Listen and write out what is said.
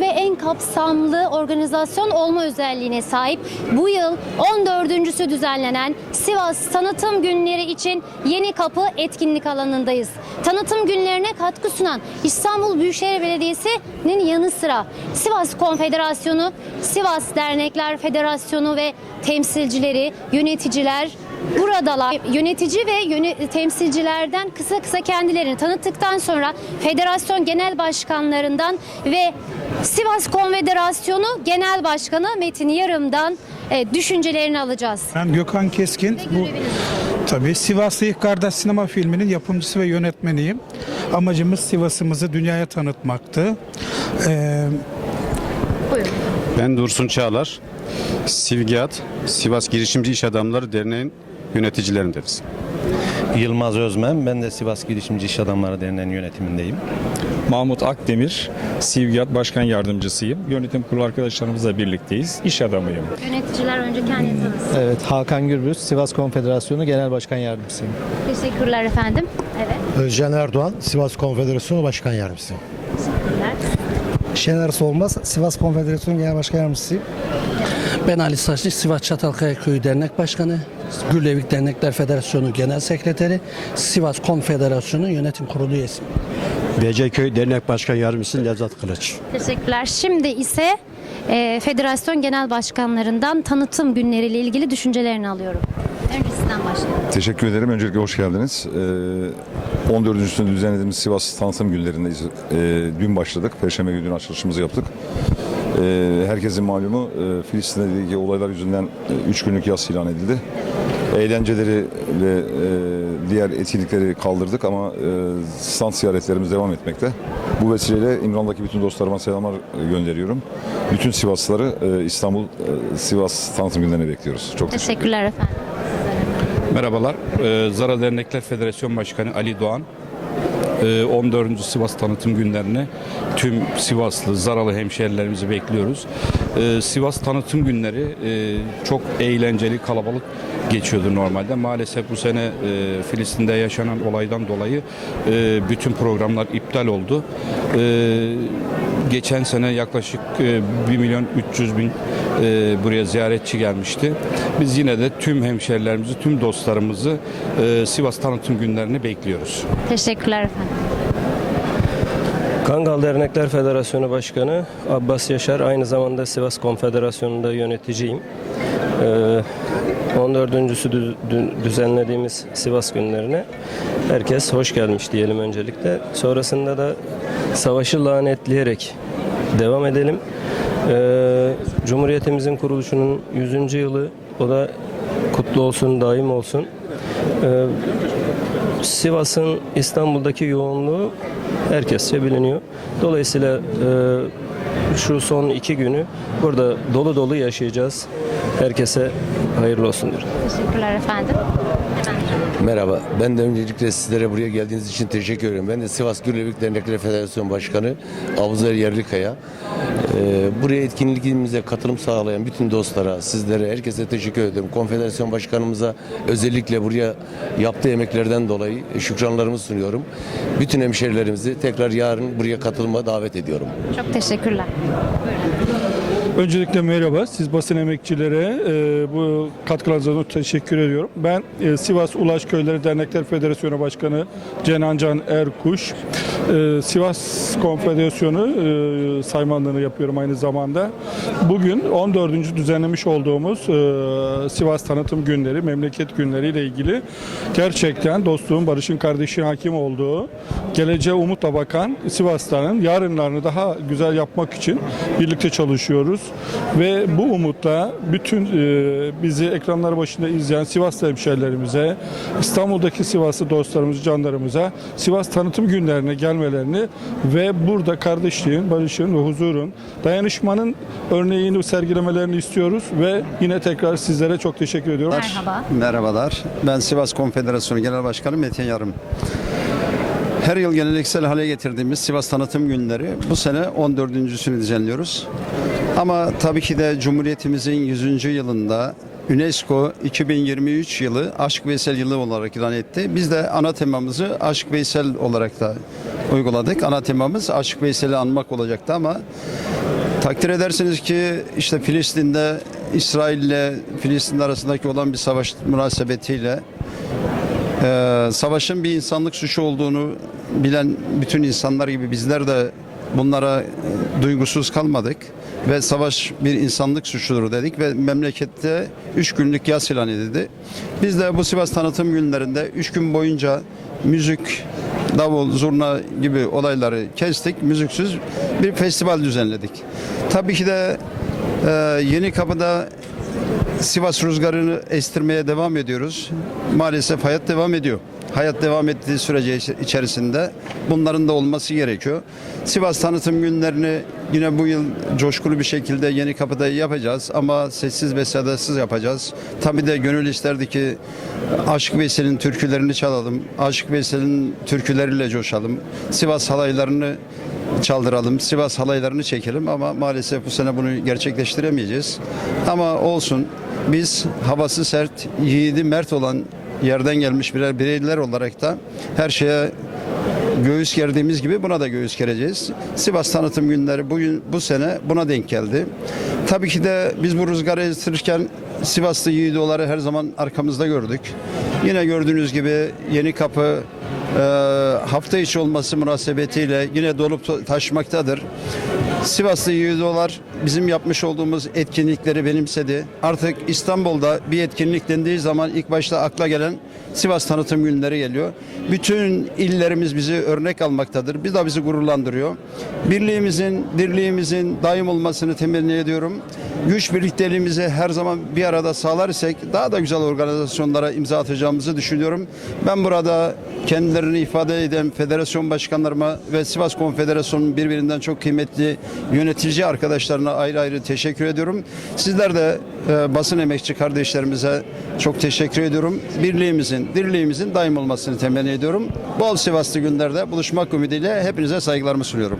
ve en kapsamlı organizasyon olma özelliğine sahip bu yıl 14.sü düzenlenen Sivas Tanıtım Günleri için Yeni Kapı etkinlik alanındayız. Tanıtım günlerine katkı sunan İstanbul Büyükşehir Belediyesi'nin yanı sıra Sivas Konfederasyonu, Sivas Dernekler Federasyonu ve temsilcileri, yöneticiler buradalar. Yönetici ve yöne- temsilcilerden kısa kısa kendilerini tanıttıktan sonra federasyon genel başkanlarından ve Sivas Konfederasyonu Genel Başkanı Metin Yarım'dan e, düşüncelerini alacağız. Ben Gökhan Keskin. Bu tabii Sivaslı Kardeş Sinema filminin yapımcısı ve yönetmeniyim. Amacımız Sivas'ımızı dünyaya tanıtmaktı. Ee, Buyurun. Ben Dursun Çağlar, Sivgiat, Sivas Girişimci İş Adamları Derneği'nin yöneticilerindeyiz. Yılmaz Özmen, ben de Sivas Girişimci İş Adamları Derneği'nin yönetimindeyim. Mahmut Akdemir, Sivgiyat Başkan Yardımcısıyım. Yönetim kurulu arkadaşlarımızla birlikteyiz. İş adamıyım. Yöneticiler önce kendini tanısın. Evet, Hakan Gürbüz, Sivas Konfederasyonu Genel Başkan Yardımcısıyım. Teşekkürler efendim. Evet. Özcan Erdoğan, Sivas Konfederasyonu Başkan Yardımcısı. Teşekkürler. Şener Solmaz, Sivas Konfederasyonu Genel Başkan Yardımcısıyım. Ben Ali Saçlı, Sivas Çatalkaya Köyü Dernek Başkanı, Gürlevik Dernekler Federasyonu Genel Sekreteri, Sivas Konfederasyonu Yönetim Kurulu üyesiyim. BCKÖY Dernek Başkan Yardımcısı Nevzat Kılıç. Teşekkürler. Şimdi ise e, federasyon genel başkanlarından tanıtım günleriyle ilgili düşüncelerini alıyorum. Önce sizden başlayalım. Teşekkür ederim. Öncelikle hoş geldiniz. Ee, 14.sünü düzenlediğimiz Sivas Tanıtım Günlerindeyiz. Ee, dün başladık. Perşembe günü açılışımızı yaptık. Ee, herkesin malumu e, Filistin'deki olaylar yüzünden 3 günlük yas ilan edildi. Eğlenceleri ve e, diğer etkinlikleri kaldırdık ama e, stand ziyaretlerimiz devam etmekte. Bu vesileyle İmran'daki bütün dostlarıma selamlar gönderiyorum. Bütün Sivaslıları e, İstanbul e, Sivas Tanıtım Günlerine bekliyoruz. Çok teşekkür Teşekkürler efendim. Merhabalar, ee, Zara Dernekler Federasyon Başkanı Ali Doğan. Ee, 14. Sivas Tanıtım Günlerine tüm Sivaslı, Zaralı hemşehrilerimizi bekliyoruz. Ee, Sivas Tanıtım Günleri e, çok eğlenceli, kalabalık geçiyordu normalde. Maalesef bu sene Filistin'de yaşanan olaydan dolayı bütün programlar iptal oldu. E, geçen sene yaklaşık e, 1 milyon 300 bin e, buraya ziyaretçi gelmişti. Biz yine de tüm hemşerilerimizi, tüm dostlarımızı e, Sivas Tanıtım Günlerini bekliyoruz. Teşekkürler efendim. Kangal Dernekler Federasyonu Başkanı Abbas Yaşar, aynı zamanda Sivas Konfederasyonu'nda yöneticiyim. Ee, 14.sü dü- dü- düzenlediğimiz Sivas günlerine herkes hoş gelmiş diyelim öncelikle. Sonrasında da savaşı lanetleyerek devam edelim. Ee, Cumhuriyetimizin kuruluşunun 100. yılı o da kutlu olsun, daim olsun. Ee, Sivas'ın İstanbul'daki yoğunluğu herkesçe biliniyor. Dolayısıyla e, şu son iki günü burada dolu dolu yaşayacağız. Herkese hayırlı olsun diyorum. Teşekkürler efendim. Merhaba. Ben de öncelikle sizlere buraya geldiğiniz için teşekkür ederim. Ben de Sivas Gürlevik Dernekleri Federasyonu Başkanı Abuzer Yerlikaya. Ee, buraya etkinliğimize katılım sağlayan bütün dostlara, sizlere, herkese teşekkür ederim. Konfederasyon Başkanımıza özellikle buraya yaptığı emeklerden dolayı şükranlarımı sunuyorum. Bütün hemşerilerimizi tekrar yarın buraya katılıma davet ediyorum. Çok teşekkürler. Öncelikle merhaba. Siz basın emekçilere e, bu katkılarınızdan teşekkür ediyorum. Ben e, Sivas Ulaş Köyleri Dernekler Federasyonu Başkanı Cenan Can Erkuş. E, Sivas Konfederasyonu e, saymanlığını yapıyorum aynı zamanda. Bugün 14. düzenlemiş olduğumuz e, Sivas Tanıtım Günleri, Memleket Günleri ile ilgili gerçekten dostluğun, barışın, kardeşin hakim olduğu, geleceğe umutla bakan Sivasların yarınlarını daha güzel yapmak için birlikte çalışıyoruz. Ve bu umutla bütün e, bizi ekranlar başında izleyen Sivaslı hemşehrilerimize, İstanbul'daki Sivaslı dostlarımız, canlarımıza Sivas tanıtım günlerine gelmelerini ve burada kardeşliğin, barışın ve huzurun, dayanışmanın örneğini sergilemelerini istiyoruz ve yine tekrar sizlere çok teşekkür ediyorum. Merhaba. Merhabalar. Ben Sivas Konfederasyonu Genel Başkanı Metin Yarım. Her yıl geleneksel hale getirdiğimiz Sivas Tanıtım Günleri bu sene 14.sünü düzenliyoruz. Ama tabii ki de Cumhuriyetimizin 100. yılında UNESCO 2023 yılı Aşk Veysel yılı olarak ilan etti. Biz de ana temamızı Aşk Veysel olarak da uyguladık. Ana temamız Aşık Veysel'i anmak olacaktı ama takdir edersiniz ki işte Filistin'de İsrail ile Filistin arasındaki olan bir savaş münasebetiyle ee, savaşın bir insanlık suçu olduğunu bilen bütün insanlar gibi bizler de bunlara e, duygusuz kalmadık ve savaş bir insanlık suçudur dedik ve memlekette 3 günlük yas ilan edildi. Biz de bu Sivas tanıtım günlerinde 3 gün boyunca müzik, davul, zurna gibi olayları kestik. Müziksiz bir festival düzenledik. Tabii ki de e, Yeni Kapı'da Sivas rüzgarını estirmeye devam ediyoruz. Maalesef hayat devam ediyor. Hayat devam ettiği sürece içerisinde bunların da olması gerekiyor. Sivas tanıtım günlerini yine bu yıl coşkulu bir şekilde Yeni Kapı'da yapacağız ama sessiz ve sedasız yapacağız. Tabii de gönül isterdi ki Aşık Veysel'in türkülerini çalalım. Aşık Veysel'in türküleriyle coşalım. Sivas halaylarını çaldıralım. Sivas halaylarını çekelim ama maalesef bu sene bunu gerçekleştiremeyeceğiz. Ama olsun biz havası sert, yiğidi mert olan yerden gelmiş birer bireyler olarak da her şeye göğüs gerdiğimiz gibi buna da göğüs gereceğiz. Sivas tanıtım günleri bugün bu sene buna denk geldi. Tabii ki de biz bu rüzgarı estirirken Sivaslı yiğidoları her zaman arkamızda gördük. Yine gördüğünüz gibi Yeni Kapı e, hafta içi olması münasebetiyle yine dolup taşmaktadır. Sivaslı yiğidolar bizim yapmış olduğumuz etkinlikleri benimsedi. Artık İstanbul'da bir etkinlik dendiği zaman ilk başta akla gelen Sivas tanıtım günleri geliyor. Bütün illerimiz bizi örnek almaktadır. Bir de bizi gururlandırıyor. Birliğimizin, dirliğimizin daim olmasını temenni ediyorum. Güç birlikteliğimizi her zaman bir arada sağlar isek daha da güzel organizasyonlara imza atacağımızı düşünüyorum. Ben burada kendilerini ifade eden federasyon başkanlarıma ve Sivas Konfederasyonu'nun birbirinden çok kıymetli yönetici arkadaşlarına ayrı ayrı teşekkür ediyorum. Sizler de e, basın emekçi kardeşlerimize çok teşekkür ediyorum. Birliğimizin, dirliğimizin daim olmasını temenni ediyorum. Bol Sivaslı günlerde buluşmak ümidiyle hepinize saygılarımı sunuyorum.